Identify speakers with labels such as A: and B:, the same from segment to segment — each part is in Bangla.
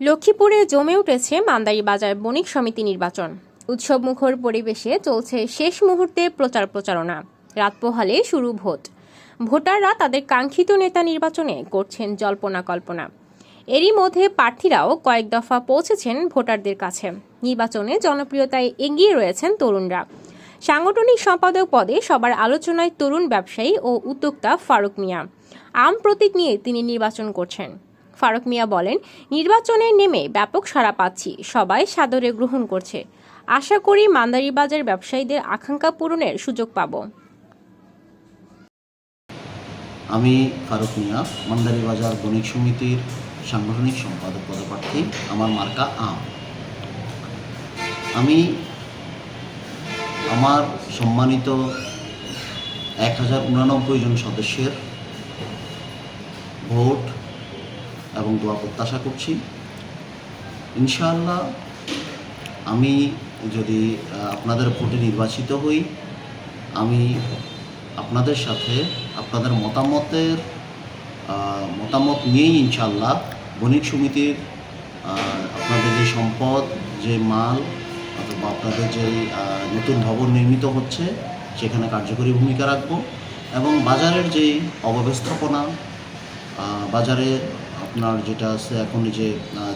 A: লক্ষ্মীপুরে জমে উঠেছে মান্দারি বাজার বণিক সমিতি নির্বাচন। উৎসব মুখর পরিবেশে চলছে শেষ মুহূর্তে প্রচার প্রচারণা। রাত পোহালে শুরু ভোট। ভোটাররা তাদের কাঙ্ক্ষিত নেতা নির্বাচনে করছেন জল্পনা কল্পনা। এরই মধ্যে প্রার্থীরাও কয়েক দফা পৌঁছেছেন ভোটারদের কাছে। নির্বাচনে জনপ্রিয়তায় এগিয়ে রয়েছেন তরুণরা। সাংগঠনিক সম্পাদক পদে সবার আলোচনায় তরুণ ব্যবসায়ী ও উদ্যোক্তা ফারুক মিয়া। আম প্রতীক নিয়ে তিনি নির্বাচন করছেন। ফারুক মিয়া বলেন, নির্বাচনে নেমে ব্যাপক সাড়া পাচ্ছি, সবাই সাদরে গ্রহণ করছে। আশা করি মান্দারিবাজার ব্যবসায়ীদের আকাঙ্ক্ষা পূরণের সুযোগ পাব।
B: আমি ফারুক মিয়া মান্দারি বাজার বণিক সমিতির সাংগঠনিক সম্পাদক পদপ্রার্থী, আমার মার্কা আম। আমি আমার সম্মানিত এক হাজার উনানব্বই জন সদস্যের ভোট এবং দোয়া প্রত্যাশা করছি। ইনশাআল্লাহ আমি যদি আপনাদের ভোটে নির্বাচিত হই, আমি আপনাদের সাথে আপনাদের মতামতের মতামত নিয়েই ইনশাল্লাহ বণিক সমিতির আপনাদের যে সম্পদ, যে মাল, অথবা আপনাদের যে নতুন ভবন নির্মিত হচ্ছে, সেখানে কার্যকরী ভূমিকা রাখব এবং বাজারের যে অব্যবস্থাপনা বাজারে আপনার যেটা আছে এখন যে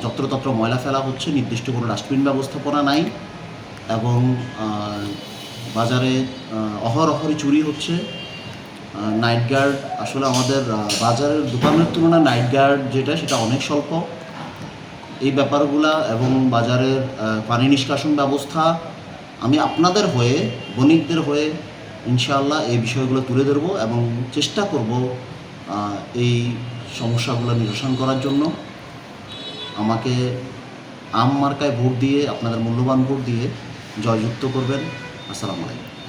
B: যত্রতত্র ময়লা ফেলা হচ্ছে, নির্দিষ্ট কোনো ডাস্টবিন ব্যবস্থাপনা নাই এবং বাজারে অহরহরি চুরি হচ্ছে। নাইট গার্ড আসলে আমাদের বাজারের দোকানের তুলনায় নাইট গার্ড যেটা, সেটা অনেক স্বল্প। এই ব্যাপারগুলা এবং বাজারের পানি নিষ্কাশন ব্যবস্থা, আমি আপনাদের হয়ে, বণিকদের হয়ে ইনশাআল্লাহ এই বিষয়গুলো তুলে ধরবো এবং চেষ্টা করব এই সমস্যাগুলো নিরসন করার জন্য আমাকে আম মার্কায় ভোট দিয়ে, আপনাদের মূল্যবান ভোট দিয়ে জয়যুক্ত করবেন। আসসালামু আলাইকুম।